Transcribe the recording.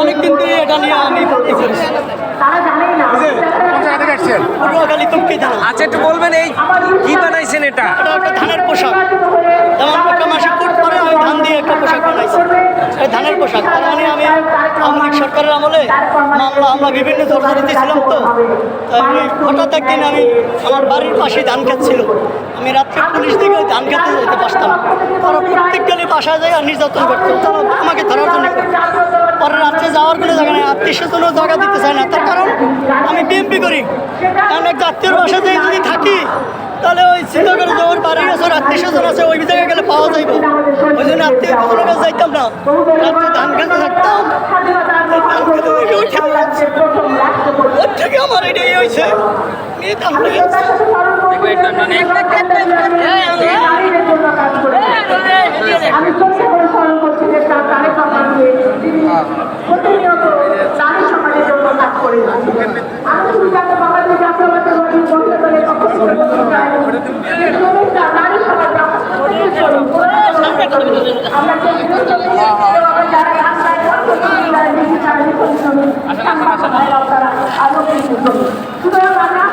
অনেকদিন ধরে এটা নিয়ে আমি পটুয়াখালী আচ্ছা একটু বলবেন এই কি বানাইছেন এটা? এটা? ধানের পোশাক। যেমন একটা মাসে কোট পরে আমি ধান দিয়ে একটা পোশাক বানাইছি। এই ধানের পোশাক। তার মানে আমি আওয়ামী সরকারের আমলে মামলা আমরা বিভিন্ন জর্জরিতে ছিলাম তো। আমি হঠাৎ একদিন আমি আমার বাড়ির পাশে ধান ছিল। আমি রাত্রে পুলিশ দিকে ধান খেতে যেতে পারতাম তারা প্রত্যেকখানে বাসায় যায় আর নির্যাতন করতো। তারা আমাকে ধরার জন্য পরে রাত্রে যাওয়ার কোনো জায়গা নেই। আত্মীয় স্বজনও জায়গা দিতে চায় না। তার কারণ আমি বিএমপি করি। কারণ একটা আত্মীয়র বাসাতে যদি থাকি, তাহলে ওই করে ওর বাড়ির আছে, ওই জায়গায় গেলে পাওয়া যাইব। ওই জন্য আত্মীয় স্বজনের না। রাত্রে ধান খেতে থাকতাম। ওর থেকে আমার এটাই হয়েছে মেয়ে ধান আমি চোখে করে স্মরণ করছি যে তার তারেক আচ্ছা, আচ্ছা, আচ্ছা। সুতরাং আমরা